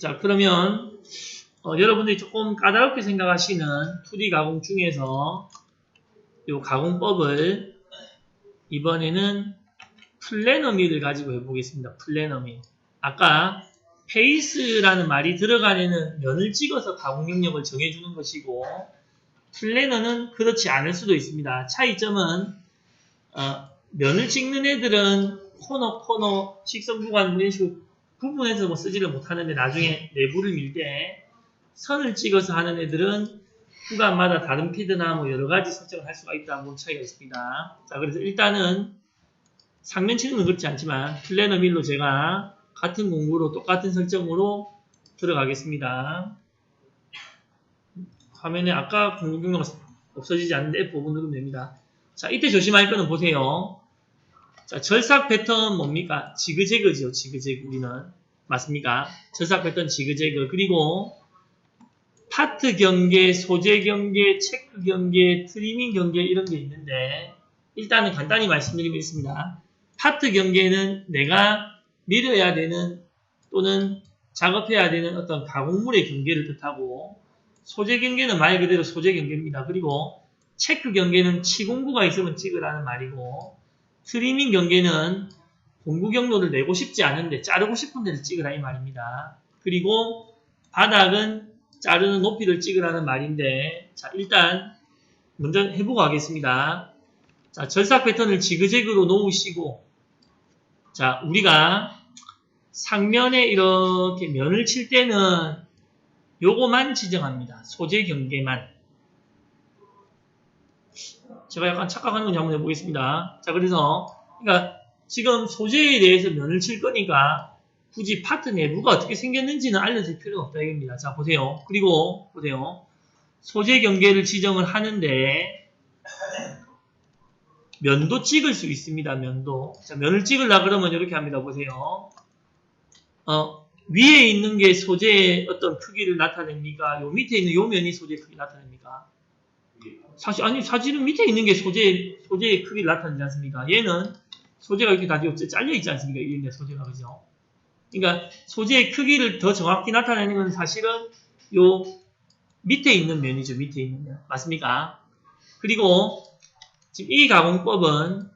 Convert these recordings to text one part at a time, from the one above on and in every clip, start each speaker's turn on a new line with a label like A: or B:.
A: 자, 그러면 어, 여러분들이 조금 까다롭게 생각하시는 2D 가공 중에서 이 가공법을 이번에는 플래너미를 가지고 해보겠습니다. 플래너미. 아까 페이스라는 말이 들어가는 면을 찍어서 가공 영역을 정해주는 것이고 플래너는 그렇지 않을 수도 있습니다. 차이점은 어, 면을 찍는 애들은 코너 코너 직선 구간 이런 식으로 구분해서 뭐 쓰지를 못하는데 나중에 내부를 밀 때 선을 찍어서 하는 애들은 구간마다 다른 피드나 뭐 여러 가지 설정을 할 수가 있다. 뭐 차이가 있습니다. 자, 그래서 일단은 상면 치는 그렇지 않지만 플래너 밀로 제가 같은 공구로 똑같은 설정으로 들어가겠습니다. 화면에 아까 공구 경로가 없어지지 않는데 F5분 누르면 됩니다. 자, 이때 조심할 거는 보세요. 자, 절삭 패턴 뭡니까? 지그재그죠, 지그재그 우리는. 맞습니까? 절삭 패턴 지그재그. 그리고 파트 경계, 소재 경계, 체크 경계, 트리밍 경계 이런 게 있는데 일단은 간단히 말씀드리겠습니다. 파트 경계는 내가 밀어야 되는 또는 작업해야 되는 어떤 가공물의 경계를 뜻하고 소재 경계는 말 그대로 소재 경계입니다. 그리고 체크 경계는 치공구가 있으면 찍으라는 말이고 트리밍 경계는 공구 경로를 내고 싶지 않은데 자르고 싶은 데를 찍으라 이 말입니다. 그리고 바닥은 자르는 높이를 찍으라는 말인데 자 일단 먼저 해보고 하겠습니다. 자 절삭 패턴을 지그재그로 놓으시고 자 우리가 상면에 이렇게 면을 칠 때는 요거만 지정합니다. 소재 경계만 제가 약간 착각하는 건지 한번 해보겠습니다. 자 그래서 그러니까 지금 소재에 대해서 면을 칠 거니까 굳이 파트 내부가 어떻게 생겼는지는 알려줄 필요는 없다 이겁니다. 자 보세요. 그리고 보세요. 소재 경계를 지정을 하는데 면도 찍을 수 있습니다. 면도. 자, 면을 찍으려 그러면 이렇게 합니다. 보세요. 어, 위에 있는 게 소재의 어떤 크기를 나타냅니까? 요 밑에 있는 요 면이 소재의 크기 나타냅니까? 사실 아니 사진은 밑에 있는 게 소재 소재의 크기를 나타내지 않습니까? 얘는 소재가 이렇게 다 잘려 있지 않습니까? 이게 소재가 그죠? 그러니까 소재의 크기를 더 정확히 나타내는 건 사실은 요 밑에 있는 면이죠. 밑에 있는 면. 맞습니까? 그리고 지금 이 가공법은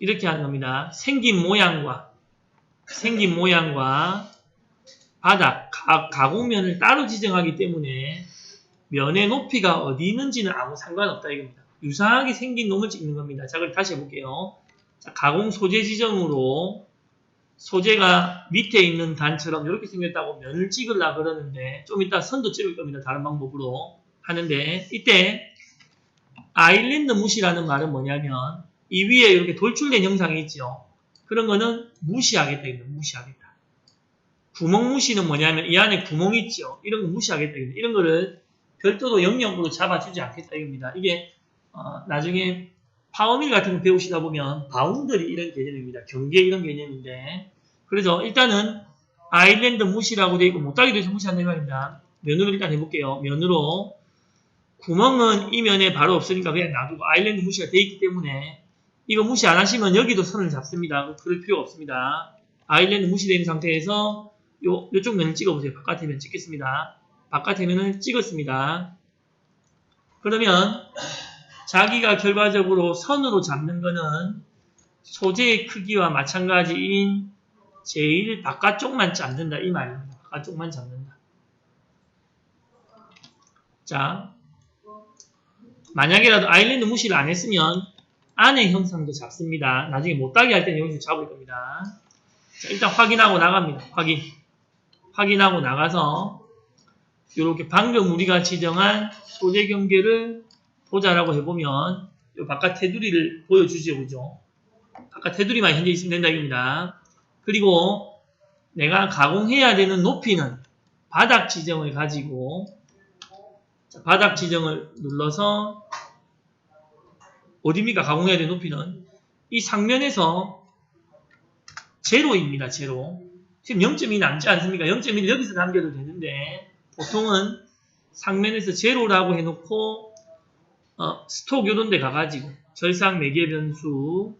A: 이렇게 하는 겁니다. 생긴 모양과 생긴 모양과 바닥 가, 가공면을 따로 지정하기 때문에 면의 높이가 어디 있는지는 아무 상관없다 이겁니다. 유사하게 생긴 놈을 찍는 겁니다. 자, 그럼 다시 해볼게요. 자, 가공 소재 지정으로 소재가 밑에 있는 단처럼 이렇게 생겼다고 면을 찍으려 그러는데 좀 이따 선도 찍을 겁니다. 다른 방법으로 하는데 이때 아일랜드 무시라는 말은 뭐냐면 이 위에 이렇게 돌출된 영상이 있죠. 그런 거는 무시하겠다. 무시하겠다. 구멍 무시는 뭐냐면 이 안에 구멍 있죠. 이런 거 무시하겠다. 이런 거를 별도로 영역으로 잡아주지 않겠다 이겁니다. 이게 어, 나중에 파워밀 같은 거 배우시다 보면 바운더리 이런 개념입니다. 경계 이런 개념인데 그래서 일단은 아일랜드 무시라고 되어 있고 못하게 돼서 무시한다는 말입니다. 면으로 일단 해볼게요. 면으로 구멍은 이 면에 바로 없으니까 그냥 놔두고 아일랜드 무시가 되어 있기 때문에 이거 무시 안 하시면 여기도 선을 잡습니다. 그럴 필요가 없습니다. 아일랜드 무시된 상태에서 요, 요쪽 면을 찍어보세요. 바깥에 면 찍겠습니다. 바깥에 면을 찍었습니다. 그러면 자기가 결과적으로 선으로 잡는 거는 소재의 크기와 마찬가지인 제일 바깥쪽만 잡는다 이 말입니다. 바깥쪽만 잡는다. 자, 만약에라도 아일랜드 무시를 안 했으면 안의 형상도 잡습니다. 나중에 못 따게 할 때는 여기서 잡을 겁니다. 자, 일단 확인하고 나갑니다. 확인. 확인하고 나가서 이렇게 방금 우리가 지정한 소재 경계를 보자라고 해보면 이 바깥 테두리를 보여주죠. 그죠? 바깥 테두리만 현재 있으면 된다 이겁니다. 그리고 내가 가공해야 되는 높이는 바닥 지정을 가지고 자, 바닥 지정을 눌러서 어디입니까? 가공해야 되는 높이는 이 상면에서 제로입니다. 제로. 지금 0.2 남지 않습니까? 0.1 여기서 남겨도 되는데 보통은 상면에서 제로라고 해놓고 어, 스톡 요런 데 가가지고 절상 매개 변수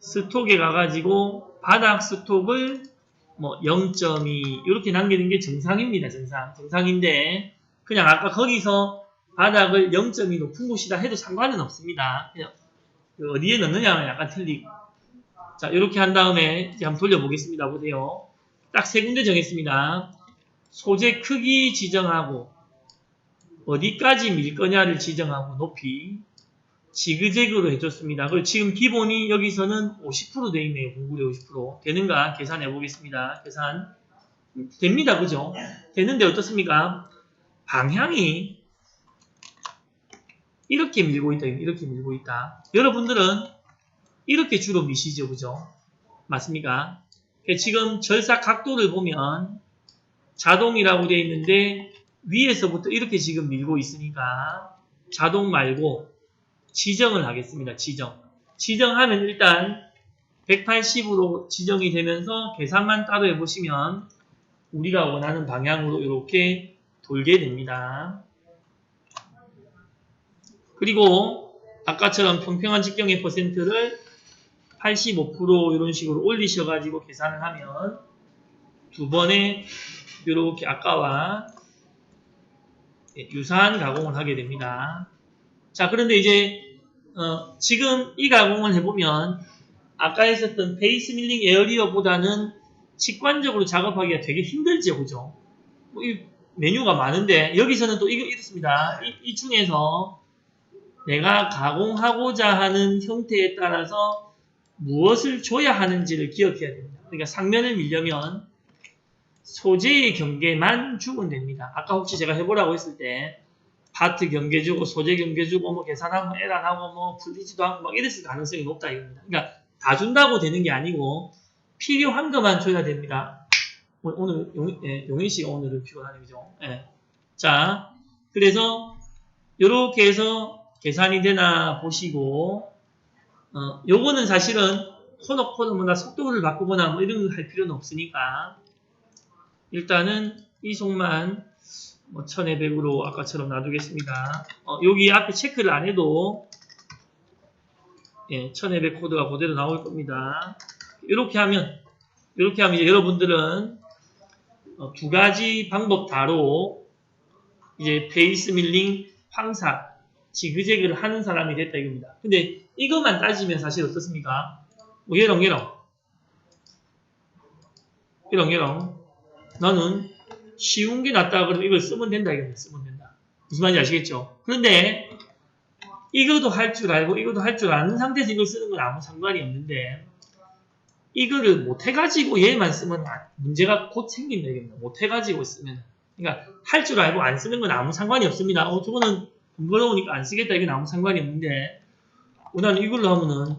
A: 스톡에 가가지고 바닥 스톡을 뭐 0.2 이렇게 남기는 게 정상입니다. 정상. 정상인데 그냥 아까 거기서 바닥을 0.2 높은 곳이다 해도 상관은 없습니다. 그냥 그 어디에 넣느냐는 약간 틀리고. 자, 이렇게 한 다음에 이제 한번 돌려보겠습니다. 보세요. 딱 세 군데 정했습니다. 소재 크기 지정하고 어디까지 밀 거냐를 지정하고 높이 지그재그로 해줬습니다. 그리고 지금 기본이 여기서는 50% 되어 있네요. 공굴의 50% 되는가 계산해 보겠습니다. 계산 됩니다. 그죠? 되는데 어떻습니까? 방향이 이렇게 밀고 있다. 이렇게 밀고 있다. 여러분들은 이렇게 주로 미시죠. 그죠? 맞습니까? 지금 절삭 각도를 보면 자동이라고 되어 있는데 위에서부터 이렇게 지금 밀고 있으니까 자동 말고 지정을 하겠습니다. 지정. 지정하면 일단 180으로 지정이 되면서 계산만 따로 해보시면 우리가 원하는 방향으로 이렇게 돌게 됩니다. 그리고 아까처럼 평평한 직경의 퍼센트를 85% 이런 식으로 올리셔가지고 계산을 하면 두 번에 이렇게 아까와 유사한 가공을 하게 됩니다. 자, 그런데 이제 어, 지금 이 가공을 해보면 아까 했었던 베이스 밀링 에어리어보다는 직관적으로 작업하기가 되게 힘들죠, 그죠? 뭐 이 메뉴가 많은데 여기서는 또 이거 이렇습니다. 이, 이 중에서 내가 가공하고자 하는 형태에 따라서 무엇을 줘야 하는지를 기억해야 됩니다. 그러니까 상면을 밀려면 소재의 경계만 주면 됩니다. 아까 혹시 제가 해보라고 했을 때 파트 경계 주고 소재 경계 주고 뭐 계산하고 에란하고 뭐 풀리지도 않고 막 이랬을 가능성이 높다 이겁니다. 그러니까 다 준다고 되는 게 아니고 필요한 것만 줘야 됩니다. 오늘, 오늘 용, 예, 용인 씨가 오늘은 피곤하네 그죠? 예. 자 그래서 이렇게 해서 계산이 되나 보시고 어, 요거는 사실은 코너 코너마다 속도를 바꾸거나 뭐 이런 거 할 필요는 없으니까 일단은 이 속만 뭐 1200으로 아까처럼 놔두겠습니다. 어, 여기 앞에 체크를 안 해도 예, 1200 코드가 그대로 나올 겁니다. 이렇게 하면 이렇게 하면 이제 여러분들은 어, 두 가지 방법 다로 이제 베이스 밀링 황사 지그재그를 하는 사람이 됐다 이겁니다. 근데 이것만 따지면 사실 어떻습니까? 뭐 얘랑 얘랑 나는 쉬운 게 낫다 그러면 이걸 쓰면 된다 이겁니다. 쓰면 된다. 무슨 말인지 아시겠죠? 그런데 이것도 할 줄 알고 이것도 할 줄 아는 상태에서 이걸 쓰는 건 아무 상관이 없는데 이거를 못 해가지고 얘만 쓰면 아- 문제가 곧 생긴다 이겁니다. 못 해가지고 쓰면 그러니까 할 줄 알고 안 쓰는 건 아무 상관이 없습니다. 어, 저거는 번거로우니까 안 쓰겠다 이건 아무 상관이 없는데 어, 나는 이걸로 하면은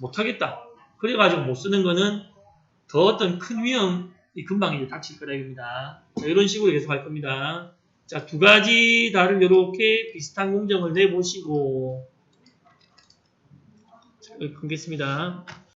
A: 못 하겠다. 그래가지고 못 쓰는 거는 더 어떤 큰 위험이 금방 이제 닥칠 거다 이겁니다. 자, 이런 식으로 계속 할 겁니다. 자, 두 가지 다를 이렇게 비슷한 공정을 내보시고 자, 끊겠습니다.